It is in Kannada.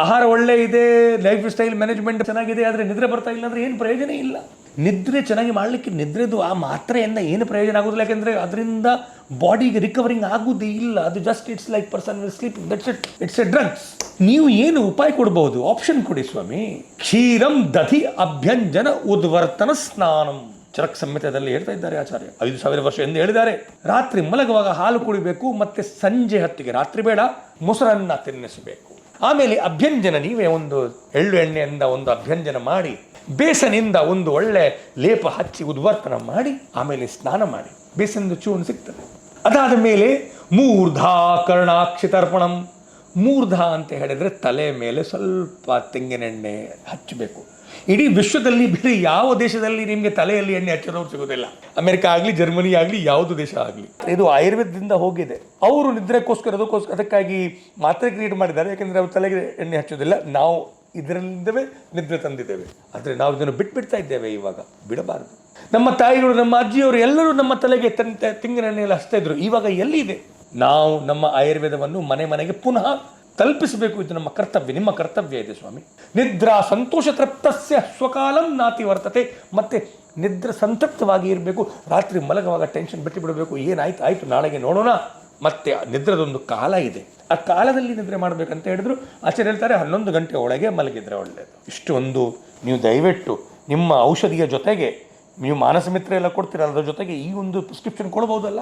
ಆಹಾರ ಒಳ್ಳೆ ಇದೆ ಲೈಫ್ ಸ್ಟೈಲ್ ಮ್ಯಾನೇಜ್ಮೆಂಟ್ ಚೆನ್ನಾಗಿದೆ, ಆದರೆ ನಿದ್ರೆ ಬರ್ತಾ ಇಲ್ಲ ಅಂದರೆ ಏನು ಪ್ರಯೋಜನ ಇಲ್ಲ. ನಿದ್ರೆ ಚೆನ್ನಾಗಿ ಮಾಡಲಿಕ್ಕೆ ನಿದ್ರೆದು ಆ ಮಾತ್ರೆಯಿಂದ ಏನು ಪ್ರಯೋಜನ ಆಗೋದಿಲ್ಲ, ಯಾಕೆಂದರೆ ಅದರಿಂದ ಬಾಡಿಗೆ ರಿಕವರಿಂಗ್ ಆಗೋದೇ ಇಲ್ಲ. ಅದು just it's like person will sleep that's it it's a drugs ನೀವು ಏನು ಉಪಾಯ ಕೊಡ್ಬೋದು? ಆಪ್ಷನ್ ಕೊಡಿ ಸ್ವಾಮಿ. ಕ್ಷೀರಂ ದಧಿ ಅಭ್ಯಂಜನ ಉದ್ವರ್ತನ ಸ್ನಾನಂ. ಚರಕ್ ಸಂಹಿತದಲ್ಲಿ ಹೇಳ್ತಾ ಇದ್ದಾರೆ ಆಚಾರ್ಯ. ಐದು ಸಾವಿರ ವರ್ಷ ಎಂದು ಹೇಳಿದ್ದಾರೆ. ರಾತ್ರಿ ಮಲಗುವಾಗ ಹಾಲು ಕುಡಿಬೇಕು, ಮತ್ತೆ ಸಂಜೆ ಹತ್ತಿಗೆ. ರಾತ್ರಿ ಬೇಡ, ಮೊಸರನ್ನ ತಿನ್ನಿಸಬೇಕು. ಆಮೇಲೆ ಅಭ್ಯಂಜನ, ನೀವೇ ಒಂದು ಎಳ್ಳು ಎಣ್ಣೆಯಿಂದ ಒಂದು ಅಭ್ಯಂಜನ ಮಾಡಿ, ಬೇಸನಿಂದ ಒಂದು ಒಳ್ಳೆ ಲೇಪ ಹಚ್ಚಿ ಉದ್ವರ್ತನ ಮಾಡಿ, ಆಮೇಲೆ ಸ್ನಾನ ಮಾಡಿ ಬೇಸನದ ಚೂರ್ಣ ಸಿಗ್ತದೆ. ಅದಾದ ಮೇಲೆ ಮೂರ್ಧಾ ಕರ್ಣಾಕ್ಷಿತರ್ಪಣಂ ಮೂರ್ಧ ಅಂತ ಹೇಳಿದರೆ ತಲೆ ಮೇಲೆ ಸ್ವಲ್ಪ ತೆಂಗಿನೆಣ್ಣೆ ಹಚ್ಚಬೇಕು. ಇಡೀ ವಿಶ್ವದಲ್ಲಿ ಬೇರೆ ಯಾವ ದೇಶದಲ್ಲಿ ನಿಮಗೆ ತಲೆಯಲ್ಲಿ ಎಣ್ಣೆ ಹಚ್ಚಿರೋರು ಸಿಗೋದಿಲ್ಲ. ಅಮೆರಿಕ ಆಗಲಿ, ಜರ್ಮನಿ ಆಗಲಿ, ಯಾವುದು ದೇಶ ಆಗಲಿ. ಇದು ಆಯುರ್ವೇದದಿಂದ ಹೋಗಿದೆ. ಅವರು ನಿದ್ರೆಗೋಸ್ಕರ, ಅದಕ್ಕೋಸ್ಕರ, ಅದಕ್ಕಾಗಿ ಮಾತ್ರೆ ಕ್ರಿಯೇಟ್ ಮಾಡಿದ್ದಾರೆ. ಯಾಕೆಂದರೆ ಅವ್ರು ತಲೆಗೆ ಎಣ್ಣೆ ಹಚ್ಚೋದಿಲ್ಲ. ನಾವು ಇದರಿಂದವೇ ನಿದ್ರೆ ತಂದಿದ್ದೇವೆ. ಆದರೆ ನಾವು ಇದನ್ನು ಬಿಟ್ಬಿಡ್ತಾ ಇದ್ದೇವೆ ಇವಾಗ. ಬಿಡಬಾರದು. ನಮ್ಮ ತಾಯಿಗಳು, ನಮ್ಮ ಅಜ್ಜಿಯವರು ಎಲ್ಲರೂ ನಮ್ಮ ತಲೆಗೆ ತನ್ ತೆಂಗಿನ ಎಣ್ಣೆಯಲ್ಲಿ ಇವಾಗ ಎಲ್ಲಿದೆ? ನಾವು ನಮ್ಮ ಆಯುರ್ವೇದವನ್ನು ಮನೆ ಮನೆಗೆ ಪುನಃ ತಲುಪಿಸಬೇಕು ಇದು ನಮ್ಮ ಕರ್ತವ್ಯ, ನಿಮ್ಮ ಕರ್ತವ್ಯ ಇದೆ ಸ್ವಾಮಿ. ನಿದ್ರಾ ಸಂತೋಷ ತೃಪ್ತಸ್ಯ ಸ್ವಕಾಲಂ ನಾತಿ ವರ್ತತೆ. ಮತ್ತೆ ನಿದ್ರೆ ಸಂತೃಪ್ತವಾಗಿ ಇರಬೇಕು, ರಾತ್ರಿ ಮಲಗುವಾಗ ಟೆನ್ಷನ್ ಬಿಟ್ಟು ಬಿಡಬೇಕು ಏನಾಯ್ತು, ಆಯ್ತು, ನಾಳೆಗೆ ನೋಡೋಣ. ಮತ್ತೆ ನಿದ್ರದೊಂದು ಕಾಲ ಇದೆ. ಆ ಕಾಲದಲ್ಲಿ ನಿದ್ರೆ ಮಾಡಬೇಕಂತ ಹೇಳಿದ್ರು. ಆಚಾರ್ಯ ಹೇಳ್ತಾರೆ, ಹನ್ನೊಂದು ಗಂಟೆ ಒಳಗೆ ಮಲಗಿದ್ರೆ ಒಳ್ಳೆಯದು ಇಷ್ಟು ಒಂದು ನೀವು ದಯವಿಟ್ಟು ನಿಮ್ಮ ಔಷಧಿಯ ಜೊತೆಗೆ ನೀವು ಮಾನಸ ಮಿತ್ರ ಎಲ್ಲ ಕೊಡ್ತೀರಲ್ಲ ಅದ್ರ ಜೊತೆಗೆ ಈ ಒಂದು ಪ್ರಿಸ್ಕ್ರಿಪ್ಷನ್ ಕೊಡ್ಬೋದಲ್ಲ?